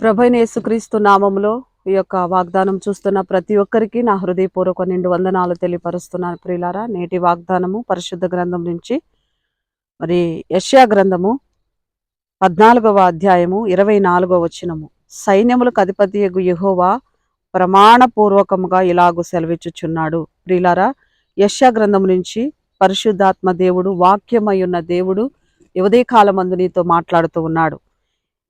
ప్రభైన యేసుక్రీస్తు నామములో ఈ యొక్క వాగ్దానం చూస్తున్న ప్రతి ఒక్కరికి నా హృదయపూర్వక నిండు వందనాలు తెలియపరుస్తున్నాను ప్రియులారా. నేటి వాగ్దానము పరిశుద్ధ గ్రంథం నుంచి మరి యష్యా గ్రంథము పద్నాలుగవ అధ్యాయము ఇరవై నాలుగవ వచనము. సైన్యములకు అధిపతి యహోవా ప్రమాణపూర్వకముగా ఇలాగు సెలవిచ్చుచున్నాడు. ప్రియులారా యష్యా గ్రంథం నుంచి పరిశుద్ధాత్మ దేవుడు వాక్యమై ఉన్న దేవుడు యువదే కాలమందు నీతో మాట్లాడుతూ ఉన్నాడు.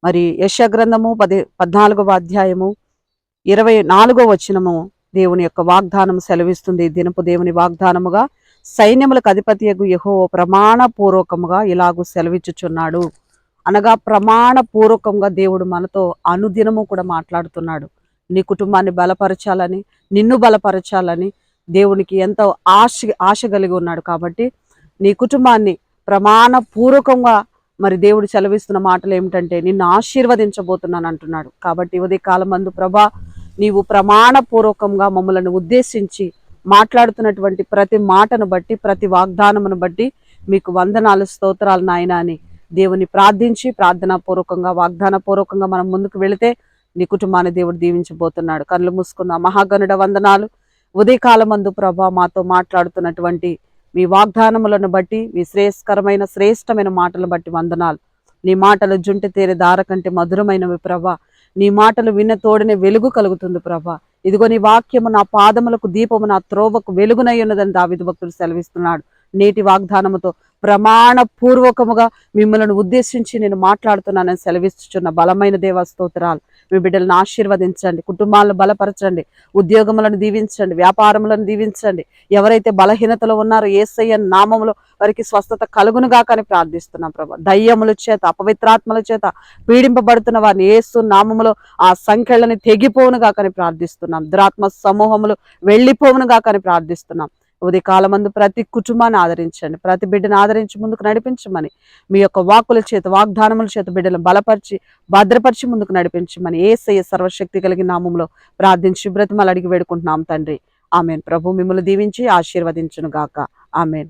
మరి యశ గ్రంథము పది పద్నాలుగవ అధ్యాయము ఇరవై నాలుగో వచనము దేవుని యొక్క వాగ్దానం సెలవిస్తుంది. దినపు దేవుని వాగ్దానముగా సైన్యములకు అధిపతియగు యహో ప్రమాణపూర్వకముగా ఇలాగూ సెలవిచ్చుచున్నాడు. అనగా ప్రమాణపూర్వకంగా దేవుడు మనతో అనుదినము కూడా మాట్లాడుతున్నాడు. నీ కుటుంబాన్ని బలపరచాలని నిన్ను బలపరచాలని దేవునికి ఎంతో ఆశ ఆశ కలిగి ఉన్నాడు కాబట్టి నీ కుటుంబాన్ని ప్రమాణపూర్వకంగా మరి దేవుడు సెలవిస్తున్న మాటలు ఏమిటంటే నిన్ను ఆశీర్వదించబోతున్నాను అంటున్నాడు. కాబట్టి ఉదయ కాలం మందు ప్రభా నీవు ప్రమాణపూర్వకంగా మమ్మలను ఉద్దేశించి మాట్లాడుతున్నటువంటి ప్రతి మాటను బట్టి ప్రతి వాగ్దానమును బట్టి మీకు వందనాలు స్తోత్రాలు నాయన అని దేవుని ప్రార్థించి ప్రార్థనాపూర్వకంగా పూర్వకంగా వాగ్దాన పూర్వకంగా మనం ముందుకు వెళితే నీ కుటుంబాన్ని దేవుడు దీవించబోతున్నాడు. కళ్ళు మూసుకున్న మహాగనుడ వందనాలు. ఉదయకాలం మందు ప్రభా మాతో మాట్లాడుతున్నటువంటి మీ వాగ్దానములను బట్టి మీ శ్రేయస్కరమైన శ్రేష్టమైన మాటలను బట్టి వందనాలు. నీ మాటలు జుంటి తేరే దార కంటే మధురమైనవి ప్రభా. నీ మాటలు విన్న తోడనే వెలుగు కలుగుతుంది ప్రభా. ఇదిగో నీ వాక్యము నా పాదములకు దీపము నా త్రోవకు వెలుగునై ఉన్నదని దావిదు భక్తుడు సెలవిస్తున్నాడు. నేటి వాగ్దానముతో ప్రమాణపూర్వకముగా మిమ్మల్ని ఉద్దేశించి నేను మాట్లాడుతున్నానని సెలవిస్తున్న బలమైన దేవ స్తోత్రాలు. మీ బిడ్డలను ఆశీర్వదించండి కుటుంబాలను బలపరచండి ఉద్యోగములను దీవించండి వ్యాపారములను దీవించండి. ఎవరైతే బలహీనతలో ఉన్నారో ఏసయ్య నామములో వారికి స్వస్థత కలుగునుగా కానీ ప్రార్థిస్తున్నాం ప్రభా. దయ్యముల చేత అపవిత్రాత్మల చేత పీడింపబడుతున్న వారిని ఏసు నామములో ఆ సంఖ్యలని తెగిపోవునుగా కానీ ప్రార్థిస్తున్నాం. దురాత్మ సమూహములు వెళ్ళిపోవునుగా కానీ ప్రార్థిస్తున్నాం. ఉదయ కాలమందు ప్రతి కుటుంబాన్ని ఆదరించండి. ప్రతి బిడ్డను ఆదరించి ముందుకు నడిపించమని. మీ యొక్క వాక్కుల చేత వాగ్దానముల చేత బిడ్డలను బలపరిచి భద్రపరిచి ముందుకు నడిపించమని. ఏసయ్య సర్వశక్తి కలిగిన నామంలో ప్రార్థించి బ్రతిమలు అడిగి వేడుకుంటున్నాం తండ్రి. ఆమెన్. ప్రభు మిమ్మల్ని దీవించి ఆశీర్వదించును గాక ఆమెన్.